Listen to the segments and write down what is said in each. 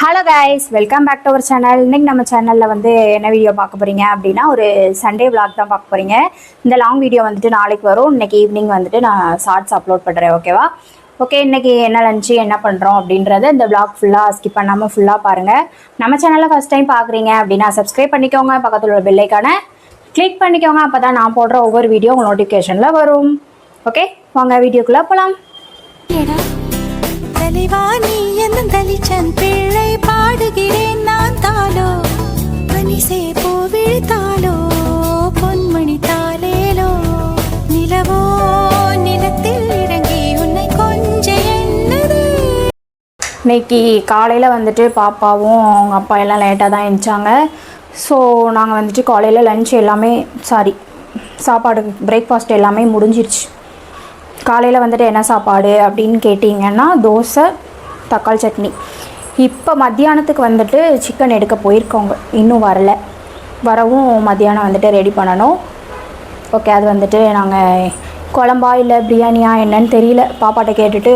Hello guys welcome back to our channel இன்றைக்கி நம்ம சேனலில் வந்து என்ன வீடியோ பார்க்க போகிறீங்க அப்படின்னா ஒரு சண்டே விளாக் தான் பார்க்க போகிறீங்க இந்த லாங் வீடியோ வந்துட்டு நாளைக்கு வரும். இன்னைக்கு ஈவினிங் வந்துட்டு நான் ஷார்ட்ஸ் அப்லோட் பண்ணுறேன் ஓகேவா ஓகே இன்றைக்கி என்ன லஞ்சு என்ன பண்ணுறோம் அப்படின்றத இந்த விளாக் ஃபுல்லாக ஸ்கிப் பண்ணாமல் ஃபுல்லாக பாருங்கள் நம்ம சேனலில் ஃபஸ்ட் டைம் பார்க்குறீங்க அப்படின்னா சப்ஸ்கிரைப் பண்ணிக்கோங்க. பக்கத்தில் உள்ள பெல்லைக்கான கிளிக் பண்ணிக்கோங்க. அப்போ தான் நான் போடுற ஒவ்வொரு வீடியோ உங்கள் நோட்டிஃபிகேஷனில் வரும். ஓகே வாங்க வீடியோக்குள்ளே போகலாம் எடா தலைவாணி என்னும் தலிச்சன் பிள்ளை பாடுகிறேன் நான் தாளோ? பனிசே பூவிழித்தாளோ? பொன்மணி தாளேலோ? நிலவோ நிலத்தில் இறங்கி உன்னை கொஞ்ச என்னது இன்னைக்கு காலையில் வந்துட்டு பாப்பாவும் அவங்க அப்பா எல்லாம் லேட்டாக தான் எழுந்தாங்க ஸோ நாங்கள் வந்துட்டு காலையில் லஞ்ச் எல்லாமே சாரி சாப்பாடு பிரேக்ஃபாஸ்ட் எல்லாமே முடிஞ்சிருச்சு. காலையில் வந்துட்டு என்ன சாப்பாடு அப்படின்னு கேட்டிங்கன்னா தோசை தக்காளி சட்னி. இப்போ மத்தியானத்துக்கு வந்துட்டு சிக்கன் எடுக்க போயிருக்கோங்க. இன்னும் வரல. வரவும் மத்தியானம் வந்துட்டு ரெடி பண்ணணும். ஓகே அது வந்துட்டு நாங்கள் குழம்பா இல்லை பிரியாணியா என்னன்னு தெரியல. பாப்பாட்ட கேட்டுட்டு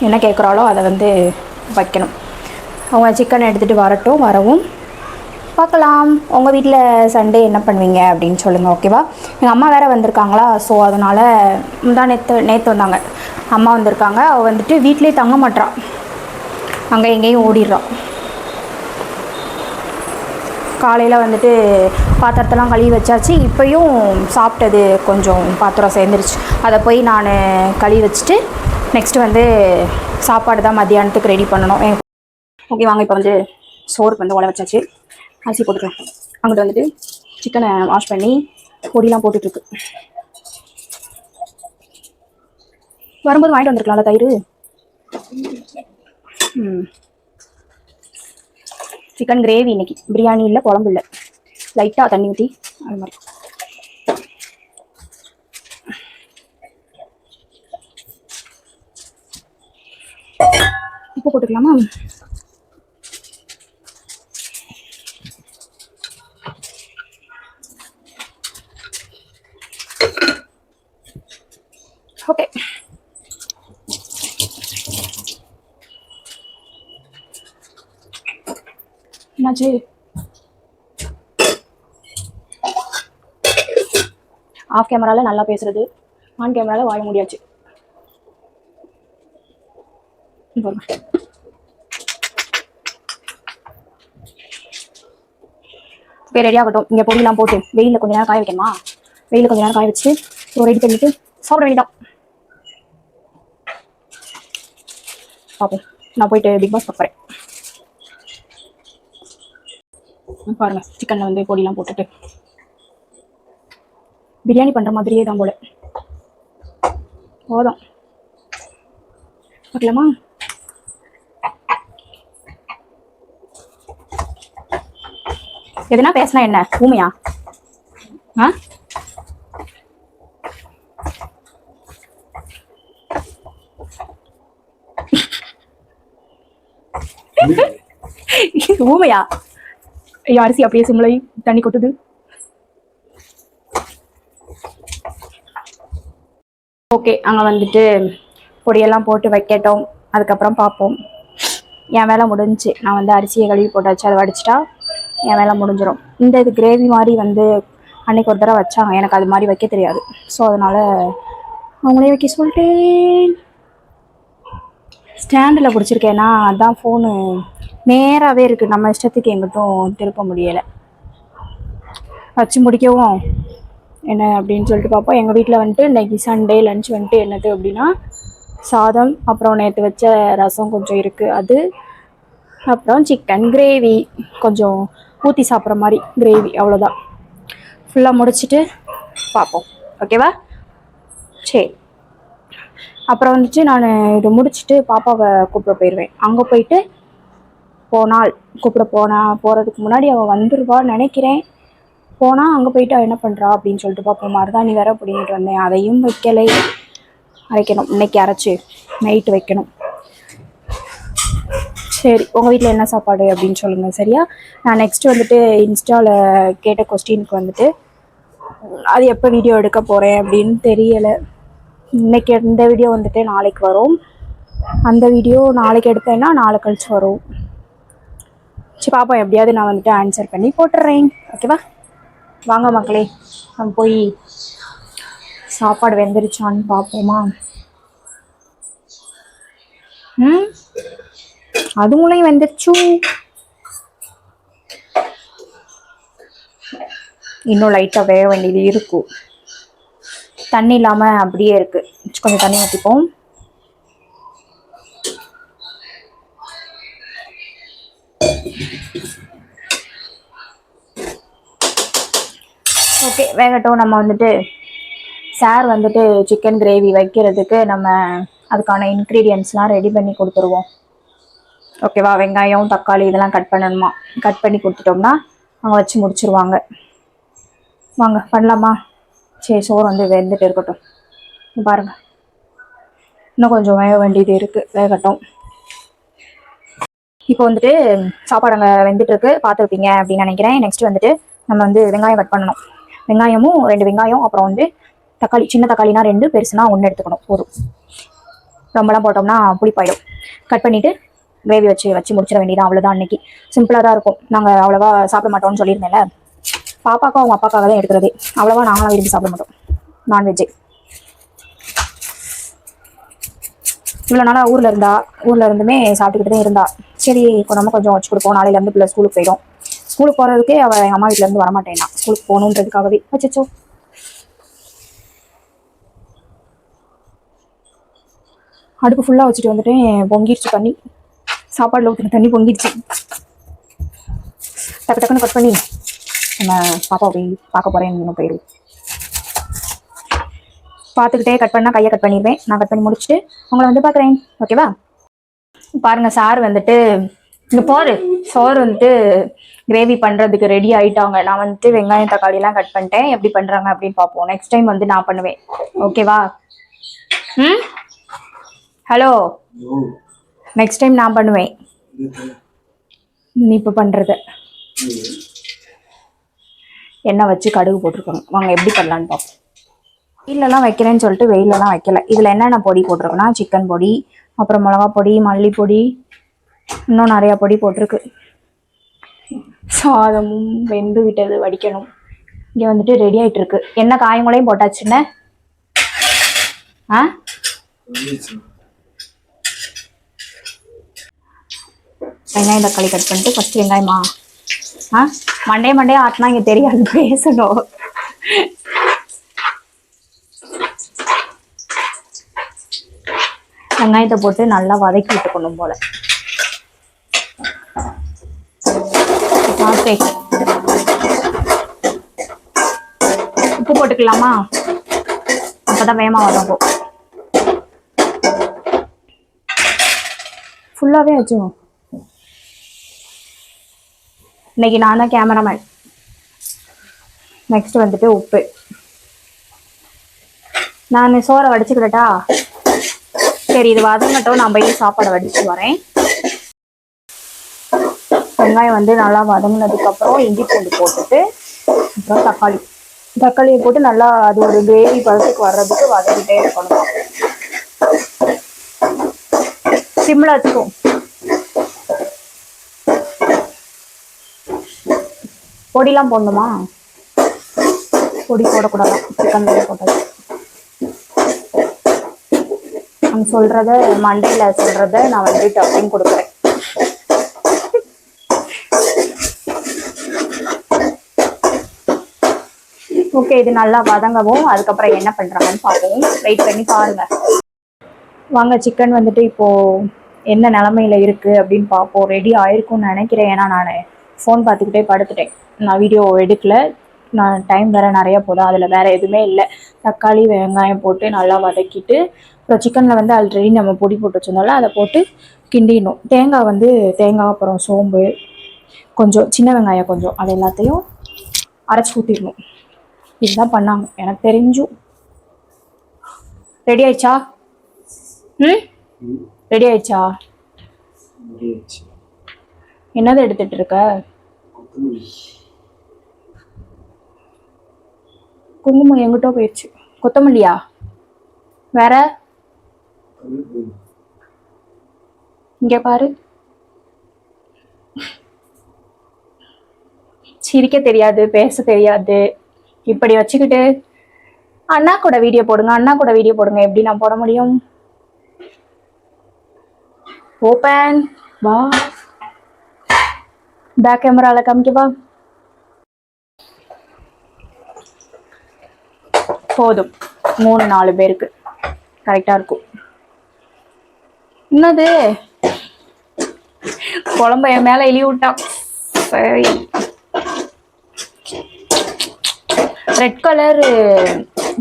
என்ன கேட்குறாளோ அதை வந்து வைக்கணும். அவங்க சிக்கன் எடுத்துகிட்டு வரட்டும் வரவும். பார்க்கலாம். உங்கள் வீட்டில் சண்டே என்ன பண்ணுவீங்க அப்படின்னு சொல்லுங்கள் ஓகேவா? எங்கள் அம்மா வேறு வந்திருக்காங்களா? ஸோ அதனால் தான் நேற்று நேற்று வந்தாங்க. அம்மா வந்திருக்காங்க. அவள் வந்துட்டு வீட்லேயே தங்க மாட்டான் அங்கே எங்கேயும் ஓடிடுறான் காலையில் வந்துட்டு பாத்திரத்தெல்லாம் கழுவி வச்சாச்சு. இப்போயும் சாப்பிட்டது கொஞ்சம் பாத்திரம் சேர்ந்துருச்சு. அதை போய் நான் கழுவி வச்சுட்டு நெக்ஸ்ட்டு வந்து சாப்பாடு தான் மத்தியானத்துக்கு ரெடி பண்ணணும். ஓகே வாங்க இப்போ வந்து சோறுக்கு வந்து உழ வச்சாச்சு. அரிசி போட்டுக்கலாம். அங்கிட்டு வந்துட்டு சிக்கனை வாஷ் பண்ணி பொடியெலாம் போட்டுட்ருக்கு வரும்போது வாங்கிட்டு வந்திருக்கலாம்ல தயிர்? சிக்கன் கிரேவி இன்னைக்கு. பிரியாணி இல்லை குழம்பு இல்லை. லைட்டாக தண்ணி ஊற்றி அது மாதிரி. உப்பு போட்டுக்கலாமா ஓகே என்னாச்சு ஆஃப் கேமரால நல்லா பேசுறது. ஆன் கேமரால வாழ முடியாச்சு. இங்க ரெடி ஆகட்டும். இங்கே பொடியெல்லாம் போட்டு வெயிலில் கொஞ்ச நேரம் காய வைக்கணுமா? வெயிலில் கொஞ்ச நேரம் காய வச்சு ஒரு ரெடி பண்ணிட்டு சாப்பிட வேண்டியதான் பார்ப்போம் நான் போயிட்டு பிக் பாஸ் பார்க்குறேன் பாருங்க சிக்கனில் வந்து பொடியெல்லாம் போட்டுட்டு. பிரியாணி பண்ணுற மாதிரியே தான் போல. போதும். பார்க்கலாமா? எதுனா பேசினா என்ன? ஊமையா? ஆ? ஊமையா? அரிசி அப்படியே சிம்லை தண்ணி கொட்டுது. ஓகே அங்கே வந்துட்டு பொடியெல்லாம் போட்டு வைக்கட்டும். அதுக்கப்புறம் பார்ப்போம் என் வேலை முடிஞ்சுச்சு நான் வந்து அரிசியை கழுவி போட்டாச்சு அதை வடிச்சிட்டா என் வேலை முடிஞ்சிடும் இந்த இது கிரேவி மாதிரி வந்து அன்னைக்கு ஒரு தடவை வச்சாங்க. எனக்கு அது மாதிரி வைக்க தெரியாது. ஸோ அதனால் அவங்களே வைக்க சொல்லிட்டேன். ஸ்டாண்டில் பிடிச்சிருக்கேன்னா அதான் ஃபோனு நேராகவே இருக்குது நம்ம இஷ்டத்துக்கு எங்கிட்டும் திருப்ப முடியலை. வச்சு முடிக்கவும் என்ன அப்படின்னு சொல்லிட்டு பார்ப்போம். எங்கள் வீட்டில் வந்துட்டு இன்னைக்கு சண்டே லன்ச் வந்துட்டு என்னது அப்படின்னா சாதம் அப்புறம் நேற்று வச்ச ரசம் கொஞ்சம் இருக்குது அது அப்புறம் சிக்கன் கிரேவி கொஞ்சம் ஊற்றி சாப்பிட்ற மாதிரி கிரேவி அவ்வளோதான் ஃபுல்லாக முடிச்சுட்டு பார்ப்போம். ஓகேவா சரி. அப்புறம் வந்துட்டு நான் இது முடிச்சுட்டு பாப்பாவை கூப்பிட போயிடுவேன் அங்கே போயிட்டு போனால் கூப்பிட போனா போகிறதுக்கு முன்னாடி அவள் வந்துடுவான்னு நினைக்கிறேன். போனால் அங்கே போயிட்டு அவள் என்ன பண்ணுறா அப்படின்னு சொல்லிட்டு பார்ப்போம். மருதாணி வேற பிடிங்கிட்டு வந்தேன். அதையும் வைக்கலை. அரைக்கணும். இன்னைக்கு அரைச்சி நைட்டு வைக்கணும். சரி உங்கள் வீட்டில் என்ன சாப்பாடு அப்படின்னு சொல்லுங்கள் சரியா? நான் நெக்ஸ்ட் வந்துட்டு இன்ஸ்டாவில் கேட்ட கொஸ்டினுக்கு வந்துட்டு அது எப்போ வீடியோ எடுக்க போகிறேன் அப்படின்னு தெரியலை. இன்னைக்கு இந்த வீடியோ வந்துட்டு நாளைக்கு வரும். அந்த வீடியோ நாளைக்கு எடுத்தேன்னா நாளை கழிச்சு வரும். சரி பார்ப்போம் எப்படியாவது நான் வந்துட்டு ஆன்சர் பண்ணி போட்டுடுறேன் ஓகேவா வாங்க மக்களே நம்ம போய் சாப்பாடு வெந்துருச்சான்னு பார்ப்போமா ம்? அதுங்களையும் வெந்துருச்சு. இன்னும் லைட்டாக வேக வேண்டியது இருக்கும் தண்ணி இல்லாமல் அப்படியே இருக்குது கொஞ்சம் தண்ணி ஊற்றிப்போம் ஓகே வேகட்டும். நம்ம வந்துட்டு சார் வந்துட்டு சிக்கன் கிரேவி வைக்கிறதுக்கு நம்ம அதுக்கான இன்க்ரீடியன்ஸ்லாம் ரெடி பண்ணி கொடுத்துருவோம். ஓகேவா வெங்காயம் தக்காளி இதெல்லாம் கட் பண்ணணுமா? கட் பண்ணி கொடுத்துட்டோம்னா அவங்க வச்சு முடிச்சிருவாங்க. வாங்க பண்ணலாமா? சரி சோறு வந்து வெந்துட்டு இருக்கட்டும். பாருங்கள் இன்னும் கொஞ்சம் வேக வேண்டியது இருக்குது வேகட்டும். இப்போ வந்துட்டு சாப்பாடு அங்கே வெந்துட்டு இருக்கு. பார்த்துருப்பீங்க அப்படின்னு நினைக்கிறேன். நெக்ஸ்ட் வந்துட்டு நம்ம வந்து வெங்காயம் கட் பண்ணணும். வெங்காயமும் ரெண்டு வெங்காயம் அப்புறம் வந்து தக்காளி சின்ன தக்காளினா ரெண்டு பெருசுனா ஒன்று எடுத்துக்கணும். போதும் ரொம்பலாம் போட்டோம்னா புளிப்பாயிடும் கட் பண்ணிவிட்டு கிரேவி வச்சு வச்சு முடிச்சிட வேண்டியதான் அவ்வளோதான் அன்னைக்கு. சிம்பிளாக தான் இருக்கும். நாங்கள் அவ்வளோவா சாப்பிட மாட்டோம்னு சொல்லியிருந்தேன்ல. பாப்பாக்கும் அவங்க அப்பாக்காக தான் எடுக்கிறது. அவ்வளோவா நாங்களாம் விரும்பி சாப்பிட மாட்டோம். நான்வெஜ்ஜு இவ்வளோ நாளாக ஊரில் இருந்தா ஊரில் இருந்துமே சாப்பிட்டுக்கிட்டு தான் இருந்தா. சரி இப்போ நம்ம கொஞ்சம் வச்சு கொடுப்போம். நாளையிலேருந்து பிள்ளை ஸ்கூலுக்கு போயிடும். ஸ்கூலுக்கு போகிறதுக்கே அவள் எங்கள் அம்மா வீட்டிலேருந்து வரமாட்டேன்னா ஸ்கூலுக்கு போகணுன்றதுக்காகவே. அச்சச்சோ. அடுப்பு ஃபுல்லாக வச்சுட்டு வந்துட்டு பொங்கிடுச்சு தண்ணி சாப்பாடில் ஊற்றின தண்ணி பொங்கிடுச்சு டக்கு டக்குன்னு கட் பண்ணி நான் பாப்பா போய் பார்க்க போகிறேன் இன்னும் போயிடும் பார்த்துக்கிட்டே கட் பண்ணால் கையை கட் பண்ணிடுவேன் நான் கட் பண்ணி முடிச்சுட்டு உங்களை வந்து பார்க்குறேன் ஓகேவா பாருங்க சார் வந்துட்டு இங்கே போரு சோறு வந்துட்டு கிரேவி பண்ணுறதுக்கு ரெடி ஆகிட்டாங்க நான் வந்துட்டு வெங்காயம் தக்காளிலாம் கட் பண்ணிட்டேன். எப்படி பண்ணுறாங்க அப்படின்னு பார்ப்போம் நெக்ஸ்ட் டைம் வந்து நான் பண்ணுவேன். ஓகேவா ம்? ஹலோ நெக்ஸ்ட் டைம் நான் பண்ணுவேன். நீ இப்போ பண்ணுறது எண்ணெய் வச்சு கடுகு போட்டிருக்கோங்க வாங்க எப்படி பண்ணலான்னு பார்ப்போம். வெயிலெலாம் வைக்கிறேன்னு சொல்லிட்டு வெயிலெலாம் வைக்கல. இதில் என்னென்ன பொடி போட்டிருக்கோன்னா சிக்கன் பொடி அப்புறம் மிளகா பொடி மல்லிப்பொடி இன்னும் நிறையா பொடி போட்டிருக்கு. சாதமும் வெந்து விட்டது வடிக்கணும். இங்கே வந்துட்டு ரெடி ஆகிட்டுருக்கு என்ன காயங்களையும் போட்டாச்சுன்னு ஆ? வெங்காயம் தக்காளி கட் பண்ணிட்டு ஃபஸ்ட்டு வெங்காயமா? ஆ? மண்டே மண்டே ஆட்டினா இங்கே தெரியாது பேசணும். வெங்காயத்தை போட்டு நல்லா வதக்கி விட்டுக்கணும் போல. ஓகே உப்பு போட்டுக்கலாமா? அப்பதான் வேகமா வதங்கும் ஃபுல்லாவே வச்சுக்கோ. இன்னைக்கு நான் தான் கேமராமேன் நெக்ஸ்ட் வந்துட்டு உப்பு. நான் சோறை வடிச்சுக்கிட்டா சரி இது வதங்கட்டும். நான் போய் சாப்பாடை வடிச்சு வரேன். வெங்காயம் வந்து நல்லா வதங்கினதுக்கு அப்புறம் இஞ்சி பூண்டு போட்டுட்டு அப்புறம் தக்காளி. தக்காளியை போட்டு நல்லா அது ஒரு கிரேவி பழத்துக்கு வர்றதுக்கு வதக்கிட்டே இருக்கணும். சிம்ல வச்சுக்கோ. பொடிலாம் போடணுமா? பொடி போடக்கூடாது? சிக்கன் போட்டது நான் சொல்றத மண்டையில சொல்றத நான் வந்து டப்பிங் கொடுக்குறேன். ஓகே இது நல்லா வதங்கவும் அதுக்கப்புறம் என்ன பண்றாங்கன்னு பார்ப்போம். வெயிட் பண்ணி பாருங்க. வாங்க சிக்கன் வந்துட்டு இப்போ என்ன நிலமையில இருக்கு அப்படின்னு பார்ப்போம். ரெடி ஆயிருக்கும்னு நினைக்கிறேன். ஏன்னா நான் ஃபோன் பார்த்துக்கிட்டே படுத்துட்டேன். நான் வீடியோ எடுக்கல. நான் டைம் வேற நிறைய போதும் அதில் வேற எதுவுமே இல்லை. தக்காளி வெங்காயம் போட்டு நல்லா வதக்கிட்டு அப்புறம் சிக்கனில் வந்து ஆல்ரெடி நம்ம பொடி போட்டு வச்சிருந்தோம்ல அதை போட்டு கிண்டிடணும். தேங்காய் வந்து தேங்காய் அப்புறம் சோம்பு கொஞ்சம் சின்ன வெங்காயம் கொஞ்சம். அது எல்லாத்தையும் அரைச்சி ஊற்றிடணும் இதுதான் பண்ணாங்க. எனக்கு தெரிஞ்சும். ரெடி ஆயிடுச்சா? ம்? ரெடி ஆயிடுச்சா. என்னது எடுத்துட்டு இருக்க? குங்குமம் எங்கிட்டோ போயிடுச்சு கொத்தமல்லியா? வேற? இங்க பாரு. சிரிக்க தெரியாது பேச தெரியாது. இப்படி வச்சுக்கிட்டு அண்ணா கூட வீடியோ போடுங்க அண்ணா கூட வீடியோ போடுங்க. எப்படி நான் போட முடியும்? ஓப்பன் வா பேக் கேமரால காமிக்கவா போதும். மூணு நாலு பேருக்கு. கரெக்டாக இருக்கும். என்னது? குழம்ப என் மேலே இழி விட்டான் சரி. ரெட் கலர்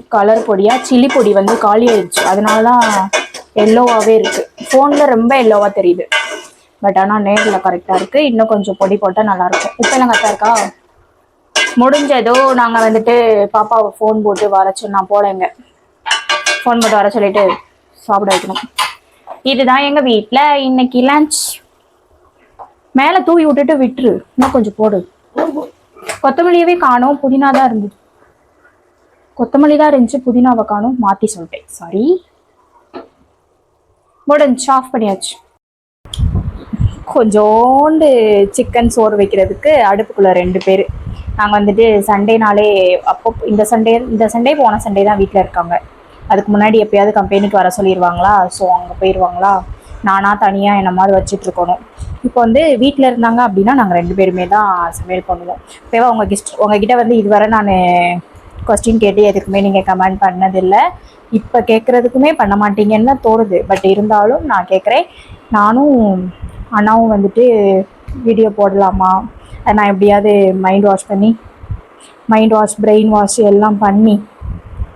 கலர் பொடியா? சில்லி பொடி வந்து காலி ஆயிடுச்சு. அதனால தான் எல்லோவாகவே இருக்கு. ஃபோனில் ரொம்ப எல்லோவாக தெரியுது. பட் ஆனால் நேரில் கரெக்டாக இருக்கு. இன்னும் கொஞ்சம் பொடி போட்டால் நல்லாயிருக்கும். உப்பு எல்லாம் கரெக்டாக இருக்கா? முடிஞ்சதோ நாங்கள் வந்துட்டு பாப்பாவை ஃபோன் போட்டு வர சொன்னா போலங்க. ஃபோன் போட்டு வர சொல்லிட்டு சாப்பிட வைக்கணும். இதுதான் எங்கள் வீட்டில் இன்னைக்கு லஞ்ச் மேலே தூவி விட்டுட்டு விட்டுரு. இன்னும் கொஞ்சம் போடு. கொத்தமல்லியவே காணும். புதினா தான் இருந்தது. கொத்தமல்லி தான் இருந்துச்சு. புதினாவை காணும். மாற்றி சொல்லிட்டேன். சாரி முடிஞ்சு. ஆஃப் பண்ணியாச்சு. கொஞ்சோண்டு சிக்கன் சோறு வைக்கிறதுக்கு அடுப்புக்குள்ள ரெண்டு பேர். நாங்கள் வந்துட்டு சண்டேனாலே அப்போ இந்த சண்டே இந்த சண்டே போன சண்டே தான் வீட்டில் இருக்காங்க. அதுக்கு முன்னாடி எப்பயாவது கம்பெனிக்கு வர சொல்லிடுவாங்களா ஸோ அங்கே போயிடுவாங்களா நானாக தனியாக என்ன மாதிரி வச்சுட்டு இருக்கணும்? இப்போ வந்து வீட்டில் இருந்தாங்க அப்படின்னா நாங்கள் ரெண்டு பேருமே தான் சமையல் பண்ணுவோம். இப்போவா உங்கள் கிஸ்ட் உங்ககிட்ட வந்து இதுவரை நான் கொஸ்டின் கேட்டு எதுக்குமே நீங்கள் கமெண்ட் பண்ணதில்லை. இப்போ கேட்குறதுக்குமே பண்ண மாட்டீங்கன்னு தோணுது. பட் இருந்தாலும் நான் கேட்குறேன் நானும் அண்ணாவும் வந்துட்டு வீடியோ போடலாமா? நான் எப்படியாவது மைண்ட் வாஷ் பண்ணி மைண்ட் வாஷ் பிரெயின் வாஷ் எல்லாம் பண்ணி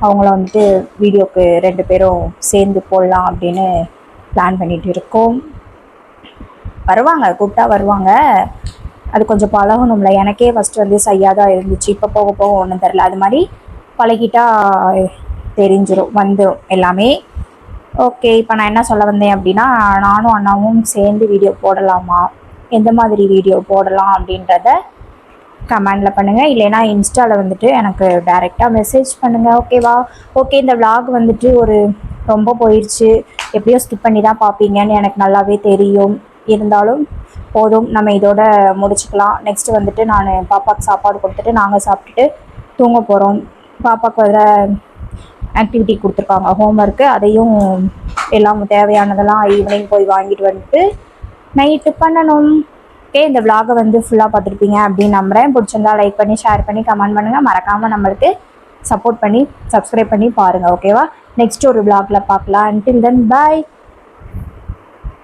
அவங்கள வந்துட்டு வீடியோக்கு ரெண்டு பேரும் சேர்ந்து போடலாம் அப்படின்னு பிளான் பண்ணிட்டு இருக்கோம். வருவாங்க கூப்பிட்டா வருவாங்க. அது கொஞ்சம் பழகணும்ல. எனக்கே ஃபஸ்ட்டு வந்து சையாக தான் இருந்துச்சு. இப்போ போக போக ஒன்றும் தெரில அது மாதிரி பழகிட்டா தெரிஞ்சிடும் வந்துடும் எல்லாமே. ஓகே இப்போ நான் என்ன சொல்ல வந்தேன் அப்படின்னா நானும் அண்ணாவும் சேர்ந்து வீடியோ போடலாமா? எந்த மாதிரி வீடியோ போடலாம் அப்படின்றத கமெண்டில் பண்ணுங்கள் இல்லைன்னா இன்ஸ்டாவில் வந்துட்டு எனக்கு டைரெக்டாக மெசேஜ் பண்ணுங்கள் ஓகேவா ஓகே இந்த vlog வந்துட்டு ஒரு ரொம்ப போயிடுச்சு எப்படியோ ஸ்கிப் பண்ணி தான் பார்ப்பீங்கன்னு எனக்கு நல்லாவே தெரியும். இருந்தாலும் போதும் நம்ம இதோட முடிச்சுக்கலாம். நெக்ஸ்ட் வந்துட்டு நான் பாப்பாவுக்கு சாப்பாடு கொடுத்துட்டு நாங்கள் சாப்பிட்டுட்டு தூங்க போகிறோம் பாப்பாவுக்கு வர ஆக்டிவிட்டி கொடுத்துருக்காங்க. ஹோம்ஒர்க்கு அதையும் எல்லாம் தேவையானதெல்லாம் ஈவினிங் போய் வாங்கிட்டு வந்துட்டு நைட்டு பண்ணணும். ஓகே இந்த vlog-அ வந்து ஃபுல்லாக பார்த்துருப்பீங்க அப்படின்னு நம்புகிறேன் பிடிச்சிருந்தா லைக் பண்ணி ஷேர் பண்ணி கமெண்ட் பண்ணுங்கள் மறக்காமல் நம்மளுக்கு சப்போர்ட் பண்ணி சப்ஸ்கிரைப் பண்ணி பாருங்கள் ஓகேவா நெக்ஸ்ட் ஒரு vlog-ல பார்க்கலாம். அண்டில் தென் பாய்